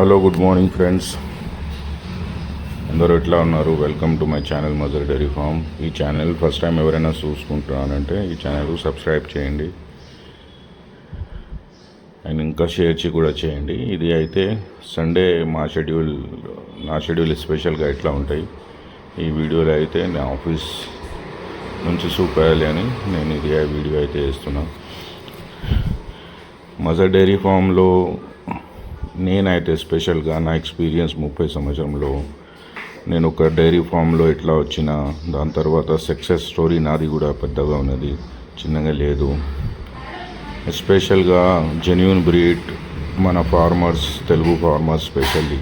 Hello good morning friends అందరూ ఎట్లా ఉన్నారు? Welcome to my channel mother dairy farm ఈ ఛానల్ ఫస్ట్ టైం ఎవరైనా చూసుకుంటున్నానంటే ఈ ఛానల్ సబ్స్క్రైబ్ చేయండి. అండ్ ఇంకా షేర్ చేసి కూడా చేయండి. ఇది అయితే సండే మా షెడ్యూల్ నా షెడ్యూల్ స్పెషల్గా ఎట్లా ఉంటాయి. ఈ వీడియోలో అయితే నా ఆఫీస్ నుంచి చూపేయాలి అని నేను ఇది ఆ వీడియో అయితే వేస్తున్నాను మదర్ డైరీ ఫామ్లో నేనైతే స్పెషల్గా నా ఎక్స్పీరియన్స్ ముప్పై సంవత్సరంలో నేను ఒక డైరీ ఫామ్లో ఎట్లా వచ్చిన దాని తర్వాత సక్సెస్ స్టోరీ నాది కూడా పెద్దగా ఉన్నది చిన్నగా లేదు. ఎస్పెషల్గా జెన్యున్ బ్రీడ్ మన ఫార్మర్స్ తెలుగు ఫార్మర్స్ స్పెషల్లీ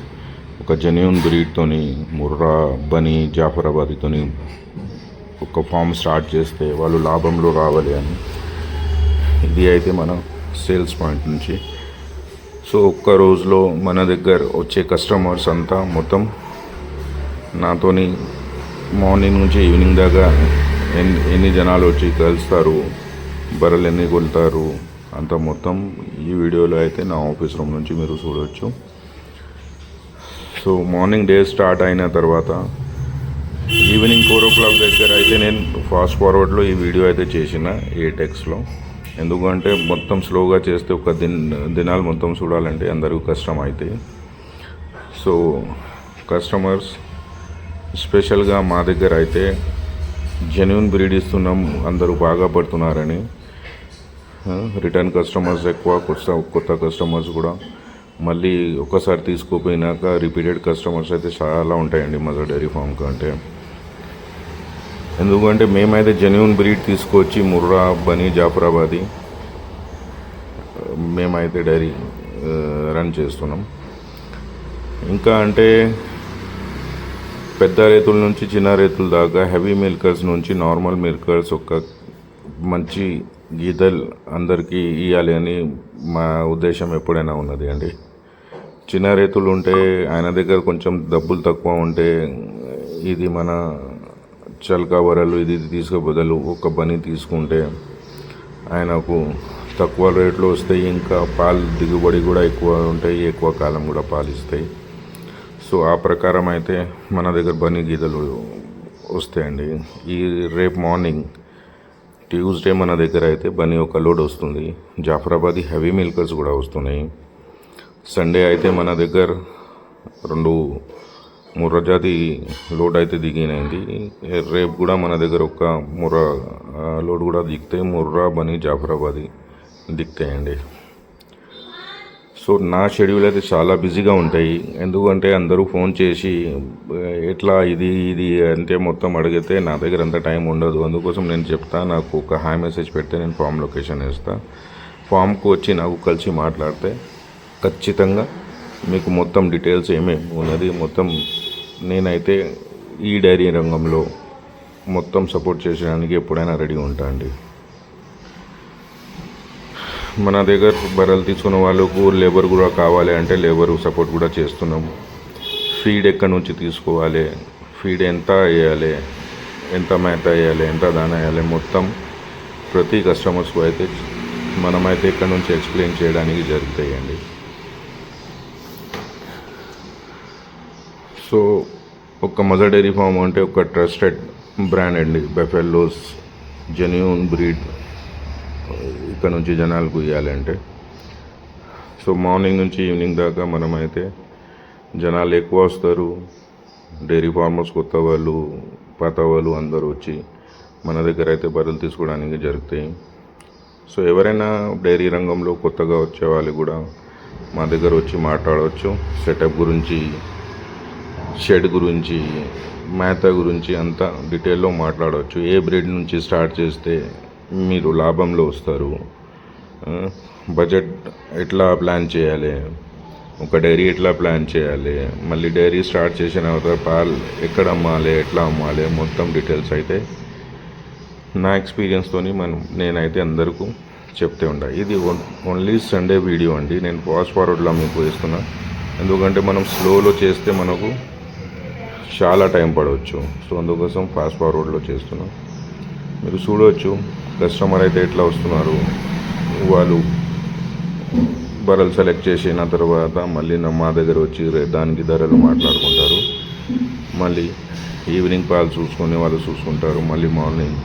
ఒక జెన్యున్ బ్రీడ్తోని ముర్రా బని జాఫరాబాద్తోని ఒక ఫామ్ స్టార్ట్ చేస్తే వాళ్ళు లాభంలో రావాలి అని. ఇది అయితే మన సేల్స్ పాయింట్ నుంచి. సో ఒక్క రోజులో మన దగ్గర వచ్చే కస్టమర్స్ అంతా మొత్తం నాతోని మార్నింగ్ నుంచి ఈవినింగ్ దాకా ఎన్ని ఎన్ని జనాలు వచ్చి కలుస్తారు బర్రెలు ఎన్ని కొలుతారు అంత మొత్తం ఈ వీడియోలో అయితే నా ఆఫీస్ రూమ్ నుంచి మీరు చూడవచ్చు సో మార్నింగ్ డే స్టార్ట్ అయిన తర్వాత ఈవినింగ్ ఫోర్ ఓ క్లాక్ దగ్గర అయితే నేను ఫాస్ట్ ఫార్వర్డ్లో ఈ వీడియో అయితే చేసిన ఏ టెక్స్లో ఎందుకంటే మొత్తం స్లోగా చేస్తే ఒక దిన్ దినాలు మొత్తం చూడాలంటే అందరికీ కష్టం అవుతాయి సో కస్టమర్స్ స్పెషల్గా మా దగ్గర అయితే జెన్యున్ బ్రీడ్ ఇస్తున్నాం అందరూ బాగా పడుతున్నారని. రిటర్న్ కస్టమర్స్ ఎక్కువ కొత్త కొత్త కస్టమర్స్ కూడా. మళ్ళీ ఒక్కసారి తీసుకోపోయినాక రిపీటెడ్ కస్టమర్స్ అయితే చాలా ఉంటాయండి మదర్ డైరీ ఫామ్ కంటే. ఎందుకంటే మేమైతే జెన్యున్ బ్రీడ్ తీసుకొచ్చి ముర్రా బనీ జాఫరాబాదీ మేమైతే డైరీ రన్ చేస్తున్నాం. ఇంకా అంటే పెద్ద రైతుల నుంచి చిన్న రైతుల దాకా హెవీ మిల్కర్స్ నుంచి నార్మల్ మిల్కర్స్ ఒక మంచి గీతలు అందరికీ ఇవ్వాలి అని మా ఉద్దేశం ఎప్పుడైనా ఉన్నది అండి. చిన్న రైతులు ఉంటే ఆయన దగ్గర కొంచెం డబ్బులు తక్కువ ఉంటే ఇది మన చల్కా వరలు ఇది తీసుకు బదులు ఒక బని తీసుకుంటే ఆయనకు తక్కువ రేట్లో వస్తాయి ఇంకా పాలు దిగుబడి కూడా ఎక్కువ ఉంటాయి ఎక్కువ కాలం కూడా పాలు ఇస్తాయి. సో ఆ ప్రకారం అయితే మన దగ్గర బనీ గీతలు వస్తాయండి. ఈ రేపు మార్నింగ్ ట్యూస్డే మన దగ్గర అయితే బనీ ఒక లోడ్ వస్తుంది. జాఫరాబాదీ హెవీ మిల్కర్స్ కూడా వస్తున్నాయి. సండే అయితే మన దగ్గర రెండు ముర్ర జాతి లోడ్ అయితే దిగినైంది. రేపు కూడా మన దగ్గర ఒక ముర్ర లోడ్ కూడా దిగుతాయి ముర్రా బనీ జాఫరాబాది దిగుతాయండి. సో నా షెడ్యూల్ అయితే చాలా బిజీగా ఉంటాయి. ఎందుకంటే అందరూ ఫోన్ చేసి ఎట్లా ఇది ఇది అంటే మొత్తం అడిగితే నా దగ్గర అంత టైం ఉండదు. అందుకోసం నేను చెప్తా నాకు ఒక హాయ్ మెసేజ్ పెడితే నేను ఫామ్ లొకేషన్ వేస్తాను ఫామ్కు వచ్చి నాకు కలిసి మాట్లాడితే ఖచ్చితంగా మీకు మొత్తం డీటెయిల్స్ ఏమేమి ఉన్నది. మొత్తం నేనైతే ఈ డైరీ రంగంలో మొత్తం సపోర్ట్ చేసడానికి ఎప్పుడైనా రెడీ ఉంటా అండి. మన దగ్గర బర్రెలు తీసుకున్న వాళ్ళకు లేబర్ కూడా కావాలి అంటే లేబర్ సపోర్ట్ కూడా చేస్తున్నాం. ఫీడ్ ఎక్కడి నుంచి తీసుకోవాలి? ఫీడ్ ఎంత వేయాలి? ఎంత మేత వేయాలి? ఎంత దాన వేయాలి? మొత్తం ప్రతి కస్టమర్స్కు అయితే మనమైతే ఇక్కడ నుంచి ఎక్స్ప్లెయిన్ చేయడానికి జరుగుతాయండి. సో ఒక మదర్ డైరీ ఫామ్ అంటే ఒక ట్రస్టెడ్ బ్రాండ్ అండి. బెఫెల్లోస్ జెన్యూన్ బ్రీడ్ ఇక్కడ నుంచి జనాలకు ఇవ్వాలంటే సో మార్నింగ్ నుంచి ఈవినింగ్ దాకా మనమైతే జనాలు ఎక్కువ వస్తారు. డైరీ ఫార్మర్స్ కొత్త వాళ్ళు పాత వాళ్ళు అందరూ వచ్చి మన దగ్గర అయితే బర్రెలు తీసుకోవడానికి జరుగుతాయి. సో ఎవరైనా డైరీ రంగంలో కొత్తగా వచ్చే వాళ్ళు కూడా మా దగ్గర వచ్చి మాట్లాడవచ్చు. సెటప్ గురించి షెడ్ గురించి మేత గురించి అంతా డీటెయిల్లో మాట్లాడవచ్చు. ఏ బ్రీడ్ నుంచి స్టార్ట్ చేస్తే మీరు లాభంలో వస్తారు? బడ్జెట్ ఎట్లా ప్లాన్ చేయాలి? ఒక డైరీ ఎట్లా ప్లాన్ చేయాలి? మళ్ళీ డైరీ స్టార్ట్ చేసిన తర్వాత పాలు ఎక్కడ అమ్మాలి? ఎట్లా అమ్మాలి? మొత్తం డీటెయిల్స్ అయితే నా ఎక్స్పీరియన్స్తో మనం నేనైతే అందరికీ చెప్తే ఉండా. ఇది ఓన్లీ సండే వీడియో అండి. నేను ఫాస్ట్ ఫార్వర్డ్లో మీకు వేస్తున్నా. ఎందుకంటే మనం స్లోలో చేస్తే మనకు చాలా టైం పడవచ్చు. సో అందుకోసం ఫాస్ట్ ఫార్వర్డ్లో చేస్తున్నాం. మీరు చూడవచ్చు కస్టమర్ అయితే ఎట్లా వస్తున్నారు వాళ్ళు బరలు సెలెక్ట్ చేసిన తర్వాత మళ్ళీ నా- మా దగ్గర వచ్చి దానికి ధరలు మాట్లాడుకుంటారు. మళ్ళీ ఈవినింగ్ పాలు చూసుకునే వాళ్ళు చూసుకుంటారు. మళ్ళీ మార్నింగ్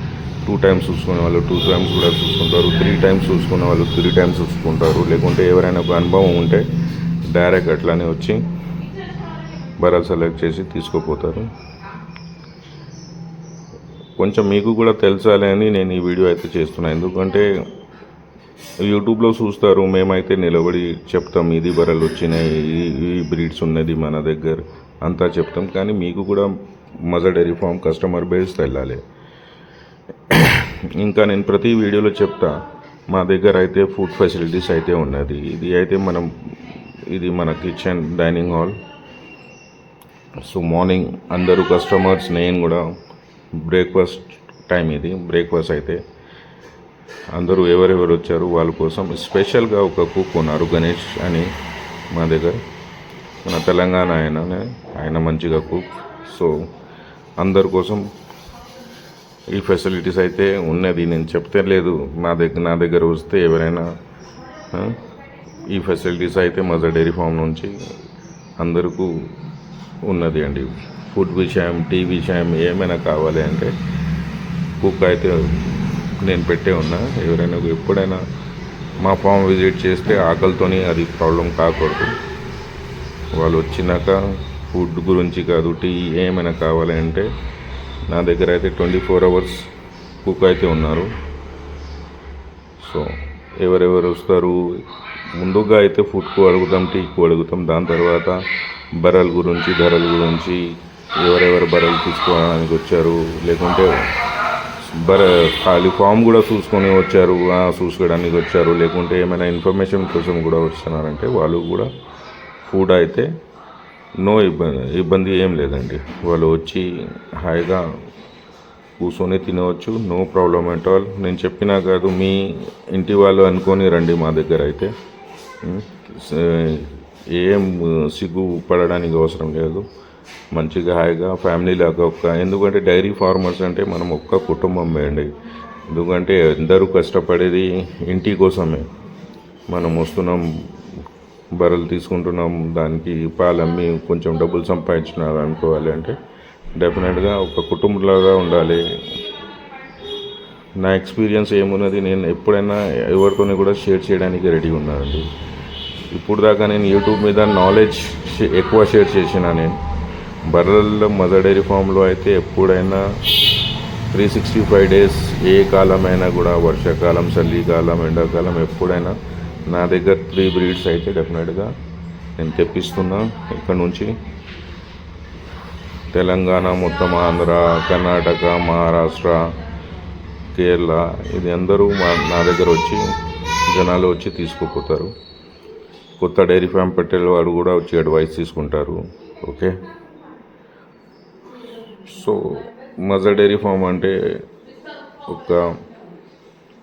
టూ టైమ్స్ చూసుకునే వాళ్ళు టూ టైమ్స్ కూడా చూసుకుంటారు. త్రీ టైమ్స్ చూసుకునే వాళ్ళు త్రీ టైమ్స్ చూసుకుంటారు. లేకుంటే ఎవరైనా ఒక అనుభవం ఉంటే డైరెక్ట్ అట్లానే వచ్చి బర్రెలు సెలెక్ట్ చేసి తీసుకుపోతారు. కొంచెం మీకు కూడా తెలిసాలి అని నేను ఈ వీడియో అయితే చేస్తున్నాను ఎందుకంటే యూట్యూబ్లో చూస్తారు మేమైతే నిలబడి చెప్తాం ఇది బర్రెలు వచ్చినాయి ఈ- ఈ బ్రీడ్స్ ఉన్నది మన దగ్గర అంతా చెప్తాం. కానీ మీకు కూడా Maja dairy farm customer base వెళ్ళాలి ఇంకా నేను ప్రతి వీడియోలో చెప్తా మా దగ్గర అయితే ఫుడ్ ఫెసిలిటీస్ అయితే ఉన్నది. ఇది అయితే మనం ఇది మన kitchen dining hall. So morning అందరూ కస్టమర్స్ నేను కూడా బ్రేక్ఫాస్ట్ టైం ఇది బ్రేక్ఫాస్ట్ అయితే. అందరూ ఎవరెవరు వచ్చారు వాళ్ళ కోసం స్పెషల్గా ఒక కుక్ ఉన్నారు గణేష్ అని మా దగ్గర. మన తెలంగాణ ఆయన ఆయన మంచిగా కుక్ సో అందరి కోసం ఈ ఫెసిలిటీస్ అయితే ఉన్నది నేను చెప్తే లేదు నా దగ్గర నా దగ్గర వస్తే ఎవరైనా ఈ ఫెసిలిటీస్ అయితే మజా డైరీ ఫామ్ నుంచి అందరికీ ఉన్నది అండి. ఫుడ్ విషయం టీ విషయం ఏమైనా కావాలి అంటే కుక్ అయితే నేను పెట్టే ఉన్నా. ఎవరైనా ఎప్పుడైనా మా ఫామ్ విజిట్ చేస్తే ఆకలితోని అది ప్రాబ్లం కాకూడదు. వాళ్ళు వచ్చినాక ఫుడ్ గురించి కాదు టీ ఏమైనా కావాలి అంటే నా దగ్గర అయితే ట్వంటీ ఫోర్ అవర్స్ కుక్ అయితే ఉన్నారు. సో ఎవరెవరు వస్తారు? ముందుగా అయితే ఫుడ్కు అడుగుతాం టీకు అడుగుతాం. దాని తర్వాత బర్రెల గురించి ధరల గురించి ఎవరెవరు బర్రెలు తీసుకోవడానికి వచ్చారు? లేకుంటే బర్రె ఖాళీ ఫామ్ కూడా చూసుకొని వచ్చారు చూసుకోవడానికి వచ్చారు. లేకుంటే ఏమైనా ఇన్ఫర్మేషన్ కోసం కూడా వస్తున్నారంటే వాళ్ళు కూడా ఫుడ్ అయితే నో ఇబ్బంది ఇబ్బంది ఏం లేదండి. వాళ్ళు వచ్చి హాయిగా కూర్చొని తినవచ్చు నో ప్రాబ్లం అట్ ఆల్. నేను చెప్పినా కాదు మీ ఇంటి వాళ్ళు అనుకొని రండి మా దగ్గర అయితే. ఏం సిగ్గు పడడానికి అవసరం లేదు. మంచిగా హాయిగా ఫ్యామిలీ లాగా ఒక్క ఎందుకంటే డైరీ ఫార్మర్స్ అంటే మనం ఒక్క కుటుంబం అండి. ఎందుకంటే అందరూ కష్టపడేది ఇంటి కోసమే. మనం వస్తున్నాం బర్రెలు తీసుకుంటున్నాం దానికి పాలు అమ్మి కొంచెం డబ్బులు సంపాదించినారు అనుకోవాలి అంటే డెఫినెట్గా ఒక కుటుంబంలాగా ఉండాలి. నా ఎక్స్పీరియన్స్ ఏమున్నది నేను ఎప్పుడైనా ఎవరితోనే కూడా షేర్ చేయడానికి రెడీ ఉన్నానండి. ఇప్పుడు దాకా నేను యూట్యూబ్ మీద నాలెడ్జ్ షే- ఎక్కువ షేర్ చేసిన నేను. బర్రెల్లో మదర్ డైరీ ఫామ్లో అయితే ఎప్పుడైనా త్రీ సిక్స్టీ ఫైవ్ డేస్ ఏ కాలమైనా కూడా వర్షాకాలం చలికాలం ఎండాకాలం ఎప్పుడైనా నా దగ్గర త్రీ బ్రీడ్స్ అయితే డెఫినెట్గా నేను తెప్పిస్తున్నా ఇక్కడ నుంచి. తెలంగాణ మొత్తం ఆంధ్ర కర్ణాటక మహారాష్ట్ర కేరళ ఇది అందరూ మా నా దగ్గర వచ్చి జనాలు వచ్చి తీసుకుపోతారు. కొత్త డైరీ ఫామ్ పెట్టే వాడు కూడా వచ్చి అడ్వైస్ తీసుకుంటారు. Okay? So Maza dairy farm అంటే ఒక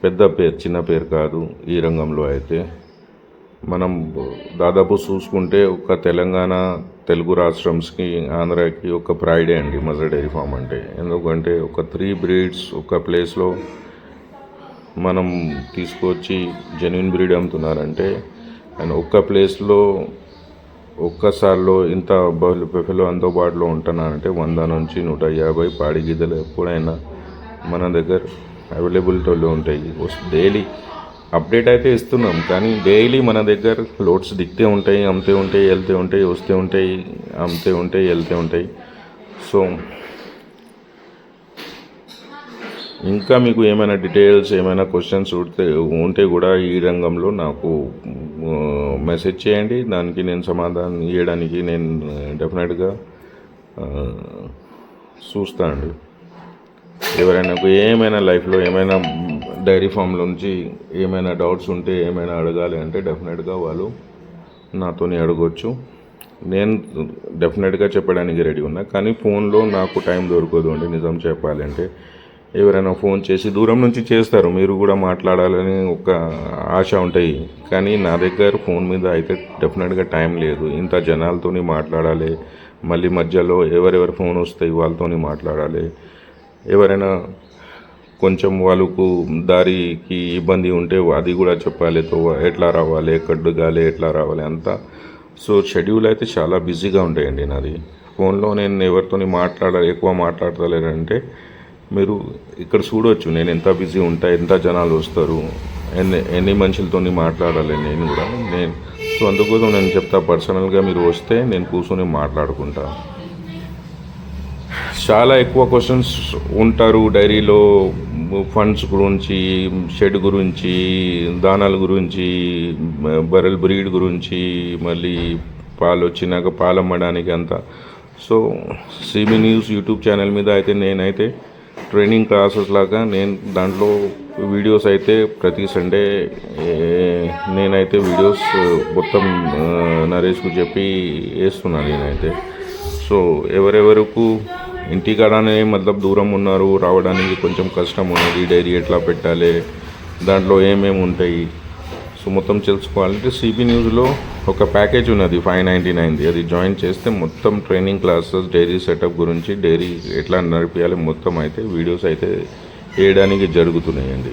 పెద్ద పేరు చిన్న పేరు కాదు ఈ రంగంలో అయితే. మనం దాదాపు చూసుకుంటే ఒక తెలంగాణ తెలుగు రాష్ట్రంస్కి ఆంధ్రాకి ఒక ప్రైడే అండి మజా డైరీ ఫామ్ అంటే. ఎందుకంటే ఒక త్రీ బ్రీడ్స్ ఒక ప్లేస్లో మనం తీసుకొచ్చి జెన్యున్ బ్రీడ్ అమ్ముతున్నారంటే అండ్ ఒక్క ప్లేస్లో ఒక్కసారిలో ఇంత బహుళ పెఫలో అందుబాటులో ఉంటున్నానంటే వంద నుంచి నూట యాభై పాడి గీతలు ఎప్పుడైనా మన దగ్గర అవైలబిలిటీలో ఉంటాయి. డైలీ అప్డేట్ అయితే ఇస్తున్నాం కానీ డైలీ మన దగ్గర లోడ్స్ దిక్తే ఉంటాయి అమ్ముతే ఉంటాయి వెళ్తే ఉంటాయి వస్తే ఉంటాయి అమ్ముతే ఉంటాయి వెళ్తే ఉంటాయి. సో ఇంకా మీకు ఏమైనా డీటెయిల్స్ ఏమైనా క్వశ్చన్స్ ఉంటే ఉంటే కూడా ఈ రంగంలో నాకు మెసేజ్ చేయండి. దానికి నేను సమాధానం ఇవ్వడానికి నేను డెఫినెట్గా చూస్తాను అండి. ఎవరైనా ఏమైనా లైఫ్లో ఏమైనా డైరీ ఫామ్ నుంచి ఏమైనా డౌట్స్ ఉంటే ఏమైనా అడగాలి అంటే డెఫినెట్గా వాళ్ళు నాతోని అడగొచ్చు. నేను డెఫినెట్గా చెప్పడానికి రెడీ ఉన్నా కానీ ఫోన్లో నాకు టైం దొరకదు అండి నిజం చెప్పాలంటే. ఎవరైనా ఫోన్ చేసి దూరం నుంచి చేస్తారు. మీరు కూడా మాట్లాడాలని ఒక ఆశ ఉంటాయి. కానీ నా దగ్గర ఫోన్ మీద అయితే డెఫినెట్గా టైం లేదు. ఇంత జనాలతోని మాట్లాడాలి. మళ్ళీ మధ్యలో ఎవరెవరి ఫోన్ వస్తాయి వాళ్ళతోని మాట్లాడాలి. ఎవరైనా కొంచెం వాళ్ళకు దారికి ఇబ్బంది ఉంటే అది కూడా చెప్పాలి. తో ఎట్లా రావాలి? ఎక్కడ దిగాలి ఎట్లా రావాలి? అంతా. సో షెడ్యూల్ అయితే చాలా బిజీగా ఉంటాయండి నాది. ఫోన్లో నేను ఎవరితోని మాట్లాడ ఎక్కువ మాట్లాడతలేనంటే మీరు ఇక్కడ చూడవచ్చు నేను ఎంత బిజీ ఉంటా ఎంత జనాలు వస్తారు ఎన్ని ఎన్ని మనుషులతోని మాట్లాడాలి నేను కూడా. నేను సో అందుకోసం నేను చెప్తా పర్సనల్గా మీరు వస్తే నేను కూర్చొని మాట్లాడుకుంటా. చాలా ఎక్కువ క్వశ్చన్స్ ఉంటారు డైరీలో ఫండ్స్ గురించి షెడ్ గురించి దానాల గురించి బర్రెల్ బ్రీడ్ గురించి మళ్ళీ పాలు వచ్చినాక పాలు అమ్మడానికి అంతా. So CB news YouTube channel మీద అయితే నేనైతే ట్రైనింగ్ క్లాసెస్ లాగా నేను దాంట్లో వీడియోస్ అయితే ప్రతి సండే నేనైతే వీడియోస్ మొత్తం నరేష్కు చెప్పి వేస్తున్నాను నేనైతే. సో ఎవరెవరకు ఇంటికాడనే మతలబ్ దూరం ఉన్నారు రావడానికి కొంచెం కష్టం ఉన్నది డైరీ ఎట్లా పెట్టాలి దాంట్లో ఏమేమి ఉంటాయి. సో మొత్తం తెలుసుకోవాలంటే సిబి న్యూస్లో ఒక ప్యాకేజ్ ఉన్నది ఫైవ్ నైంటీ నైన్ది అది జాయిన్ చేస్తే మొత్తం ట్రైనింగ్ క్లాసెస్ డైరీ సెటప్ గురించి డైరీ ఎట్లా నడిపించాలి మొత్తం అయితే వీడియోస్ అయితే వేయడానికి జరుగుతున్నాయండి.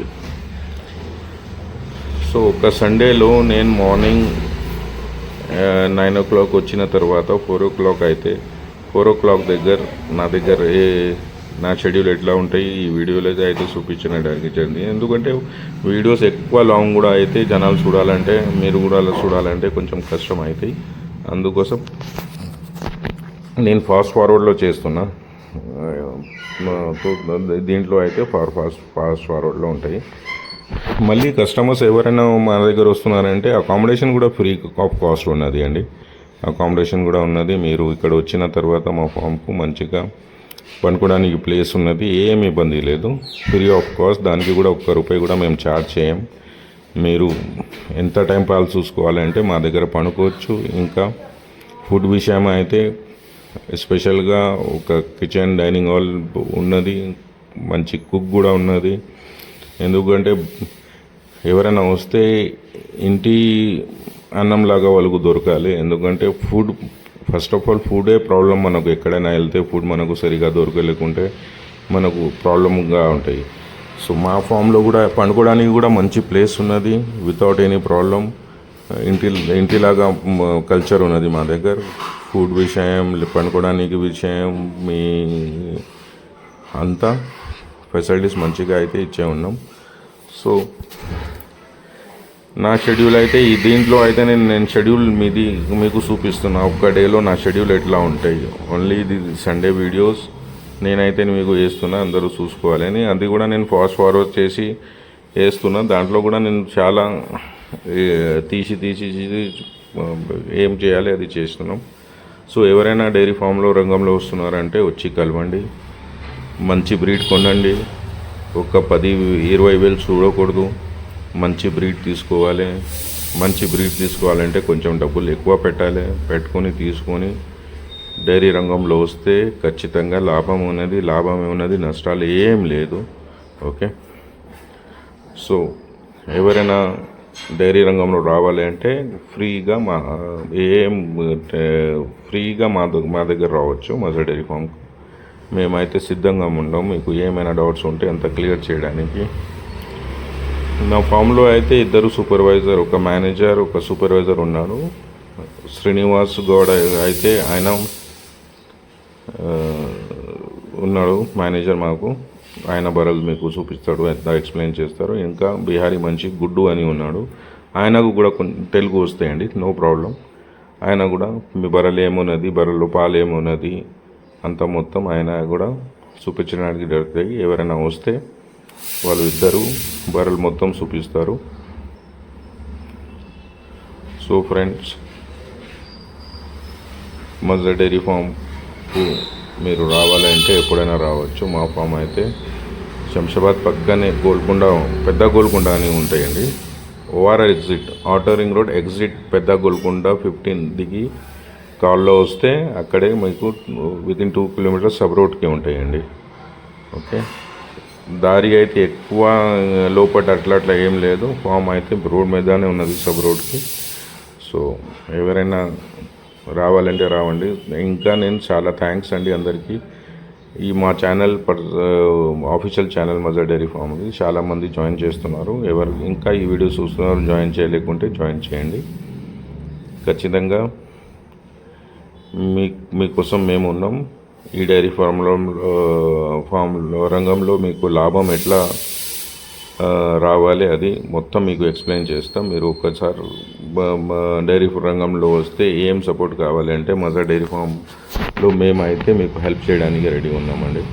సో ఒక సండేలో నేను మార్నింగ్ నైన్ ఓ క్లాక్ వచ్చిన తర్వాత ఫోర్ ఓ క్లాక్ అయితే ఫోర్ ఓ క్లాక్ దగ్గర నా దగ్గర ఏ నా షెడ్యూల్ ఎట్లా ఉంటాయి ఈ వీడియోలో అయితే అయితే చూపించడానికి జరిగింది ఎందుకంటే వీడియోస్ ఎక్కువ లాంగ్ కూడా అయితే జనాలు చూడాలంటే మీరు కూడా అలా చూడాలంటే కొంచెం కష్టం అవుతాయి అందుకోసం నేను ఫాస్ట్ ఫార్వర్డ్లో చేస్తున్నా. దీంట్లో అయితే ఫార్ ఫాస్ట్ ఫాస్ట్ ఫార్వర్డ్లో ఉంటాయి. మళ్ళీ కస్టమర్స్ ఎవరైనా మా దగ్గర వస్తున్నారంటే అకామిడేషన్ కూడా ఫ్రీ ఆఫ్ కాస్ట్ ఉన్నది అండి. అకామిడేషన్ కూడా ఉన్నది. మీరు ఇక్కడ వచ్చిన తర్వాత మా ఫామ్కు మంచిగా పనుకోవడానికి ప్లేస్ ఉన్నది ఏం ఇబ్బంది లేదు. ఫ్రీ ఆఫ్ కాస్ట్ దానికి కూడా ఒక్క రూపాయి కూడా మేము ఛార్జ్ చేయం. మీరు ఎంత టైం పాలు చూసుకోవాలంటే మా దగ్గర పనుకోవచ్చు. ఇంకా ఫుడ్ విషయం అయితే ఎస్పెషల్గా ఒక కిచెన్ డైనింగ్ హాల్ ఉన్నది. మంచి కుక్ కూడా ఉన్నది. ఎందుకంటే ఎవరైనా వస్తే ఇంటి అన్నంలాగా వాళ్ళకు దొరకాలి. ఎందుకంటే ఫుడ్ ఫస్ట్ ఆఫ్ ఆల్ ఫుడే ప్రాబ్లం మనకు ఎక్కడైనా వెళ్తే ఫుడ్ మనకు సరిగా దొరకలేకుంటే మనకు ప్రాబ్లమ్గా ఉంటాయి. సో మా ఫామ్లో కూడా పండుకోవడానికి కూడా మంచి ప్లేస్ ఉన్నది వితౌట్ ఎనీ ప్రాబ్లం ఇంటి ఇంటిలాగా కల్చర్ ఉన్నది మా దగ్గర. ఫుడ్ విషయం పండుకోవడానికి విషయం మీ అంతా ఫెసిలిటీస్ మంచిగా అయితే ఇచ్చే ఉన్నాం. సో నా షెడ్యూల్ అయితే ఈ దీంట్లో అయితే నేను నేను షెడ్యూల్ మీది మీకు చూపిస్తున్నా. ఒక్క డేలో నా షెడ్యూల్ ఎట్లా ఉంటాయి? ఓన్లీ ఇది సండే వీడియోస్ నేనైతే మీకు వేస్తున్నా అందరూ చూసుకోవాలని అది కూడా నేను ఫాస్ట్ ఫార్వర్డ్ చేసి వేస్తున్నా దాంట్లో కూడా నేను చాలా తీసి తీసి తీసి ఏం చేయాలి అది చేస్తున్నాం. సో ఎవరైనా డైరీ ఫామ్లో రంగంలో వస్తున్నారంటే వచ్చి కలవండి. మంచి బ్రీడ్ కొనండి. ఒక పది ఇరవై వేలు చూడకూడదు. మంచి బ్రీడ్ తీసుకోవాలి. మంచి బ్రీడ్ తీసుకోవాలంటే కొంచెం డబ్బులు ఎక్కువ పెట్టాలి. పెట్టుకొని తీసుకొని డైరీ రంగంలో వస్తే ఖచ్చితంగా లాభం ఉన్నది లాభం ఉన్నది నష్టాలు ఏం లేదు. ఓకే? సో ఎవరైనా డైరీ రంగంలో రావాలి అంటే ఫ్రీగా మా ఏం ఫ్రీగా మా మా దగ్గర రావచ్చు మజా డైరీ ఫామ్కి. మేమైతే సిద్ధంగా ఉండం మీకు ఏమైనా డౌట్స్ ఉంటే అంత క్లియర్ చేయడానికి. నా ఫామ్లో అయితే ఇద్దరు సూపర్వైజర్ ఒక మేనేజర్ ఒక సూపర్వైజర్ ఉన్నాడు. శ్రీనివాస్ గౌడ అయితే ఆయన ఉన్నాడు మేనేజర్ మాకు. ఆయన బరలు మీకు చూపిస్తాడు ఎంత ఎక్స్ప్లెయిన్ చేస్తారు. ఇంకా బిహారీ మంచి గుడ్డు అని ఉన్నాడు. ఆయనకు కూడా కొన్ని తెలుగు వస్తాయండి నో ప్రాబ్లం ఆయన కూడా మీ బర్రెలు ఏమున్నది బర్రెలు పాలు ఏమున్నది అంత మొత్తం ఆయన కూడా చూపించడానికి జరుగుతాయి ఎవరైనా వస్తే వాళ్ళు ఇద్దరు బర్రెలు మొత్తం చూపిస్తారు. సో ఫ్రెండ్స్ మజా డైరీ ఫామ్కు మీరు రావాలంటే ఎప్పుడైనా రావచ్చు. మా ఫామ్ అయితే శంషాబాద్ పక్కనే గోల్కొండ పెద్ద గోల్కొండ అని ఉంటాయండి. ORR exit auto ring road exit పెద్ద గోల్కొండ ఫిఫ్టీన్ దిగి కాల్లో వస్తే అక్కడే మీకు within two kilometres sub రోడ్కి ఉంటాయండి. ఓకే? దారి అయితే ఎక్కువ లోపల అట్లా అట్లా ఏం లేదు. ఫామ్ అయితే రోడ్ మీదనే ఉన్నది సబ్ రోడ్కి. సో ఎవరైనా రావాలంటే రావండి. ఇంకా నేను చాలా థ్యాంక్స్ అండి అందరికీ. ఈ మా channel per official channel mother dairy farm చాలామంది జాయిన్ చేస్తున్నారు. ఎవరు ఇంకా ఈ వీడియో చూస్తున్నారు జాయిన్ చేయలేకుంటే జాయిన్ చేయండి. ఖచ్చితంగా మీ మీకోసం మేము ఉన్నాం. ఈ డైరీ ఫామ్లో ఫామ్లో రంగంలో మీకు లాభం ఎట్లా రావాలి అది మొత్తం మీకు ఎక్స్ప్లెయిన్ చేస్తాం. మీరు ఒక్కసారి డైరీ రంగంలో వస్తే ఏం సపోర్ట్ కావాలి అంటే మదర్ డైరీ ఫామ్లో మేమైతే మీకు హెల్ప్ చేయడానికి రెడీ ఉన్నామండి.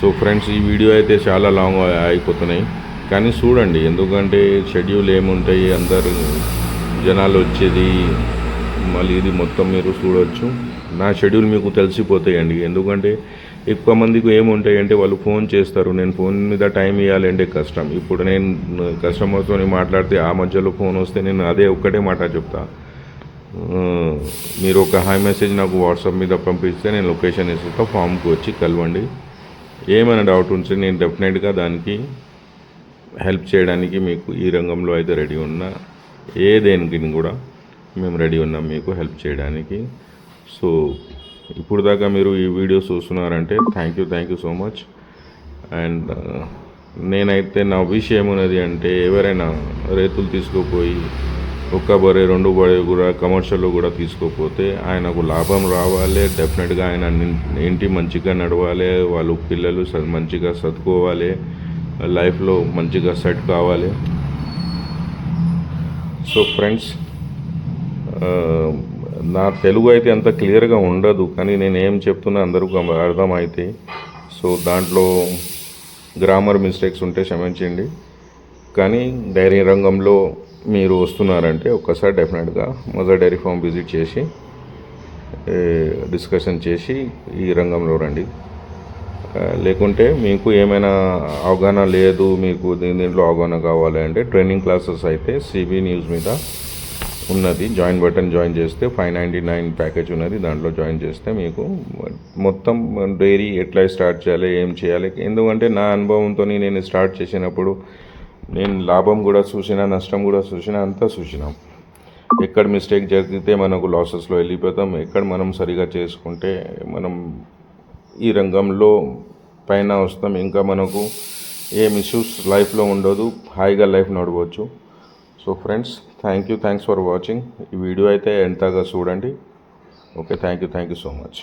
సో ఫ్రెండ్స్ ఈ వీడియో అయితే చాలా లాంగ్ అయిపోతున్నాయి. కానీ చూడండి ఎందుకంటే షెడ్యూల్ ఏముంటాయి అందరు జనాలు వచ్చేది మళ్ళీ ఇది మొత్తం మీరు చూడవచ్చు నా షెడ్యూల్ మీకు తెలిసిపోతాయండి. ఎందుకంటే ఎక్కువ మందికి ఏముంటాయంటే వాళ్ళు ఫోన్ చేస్తారు. నేను ఫోన్ మీద టైం ఇవ్వాలంటే కష్టం. ఇప్పుడు నేను కస్టమర్తో మాట్లాడితే ఆ మధ్యలో ఫోన్ వస్తే నేను అదే ఒక్కటే మాట చెప్తా. మీరు ఒక హాయ్ మెసేజ్ నాకు వాట్సాప్ మీద పంపిస్తే నేను లొకేషన్ ఇస్తా ఫామ్కి వచ్చి కలవండి. ఏమైనా డౌట్ ఉంటే నేను డెఫినెట్గా దానికి హెల్ప్ చేయడానికి మీకు ఈ రంగంలో అయితే రెడీ ఉన్నా. ఏ దేనికి కూడా మేము రెడీ ఉన్నాం మీకు హెల్ప్ చేయడానికి. సో ఇప్పుడు దాకా మీరు ఈ video చూస్తున్నారంటే thank you thank you so much and నేనైతే నా విషయం ఏమున్నది అంటే ఎవరైనా రైతులు తీసుకుపోయి ఒక్క బరే రెండు బరే కూడా కమర్షియల్లో కూడా తీసుకోపోతే ఆయనకు లాభం రావాలి డెఫినెట్గా ఆయన ఇంటి మంచిగా నడవాలి వాళ్ళు పిల్లలు మంచిగా చదువుకోవాలి లైఫ్లో మంచిగా సెట్ కావాలి. సో ఫ్రెండ్స్ నా తెలుగు అయితే అంత క్లియర్గా ఉండదు కానీ నేను ఏం చెప్తున్నా అందరూ అర్థమైతే. సో దాంట్లో గ్రామర్ మిస్టేక్స్ ఉంటే క్షమించండి. కానీ డైరీ రంగంలో మీరు వస్తున్నారంటే ఒక్కసారి డెఫినెట్గా మదర్ డైరీ ఫామ్ విజిట్ చేసి డిస్కషన్ చేసి ఈ రంగంలో రండి. లేకుంటే మీకు ఏమైనా అవగాహన లేదు మీకు దీని దీంట్లో అవగాహన కావాలి అంటే ట్రైనింగ్ క్లాసెస్ అయితే సిబి న్యూస్ మీద ఉన్నది. జాయిన్ బటన్ జాయిన్ చేస్తే ఫైవ్ నైంటీ నైన్ ప్యాకేజ్ ఉన్నది. దాంట్లో జాయిన్ చేస్తే మీకు మొత్తం డైరీ ఎట్లా స్టార్ట్ చేయాలి ఏం చేయాలి. ఎందుకంటే నా అనుభవంతో నేను స్టార్ట్ చేసినప్పుడు నేను లాభం కూడా చూసిన నష్టం కూడా చూసిన అంతా చూసినాం. ఎక్కడ మిస్టేక్ జరిగితే మనకు లాసెస్లో వెళ్ళిపోతాం. ఎక్కడ మనం సరిగా చేసుకుంటే మనం ఈ రంగంలో పైన వస్తాం. ఇంకా మనకు ఏం ఇష్యూస్ లైఫ్లో ఉండదు. హాయిగా life నడవచ్చు. So friends thank you thanks for watching ఈ వీడియో అయితే ఎంతగా చూడండి. Okay thank you thank you so much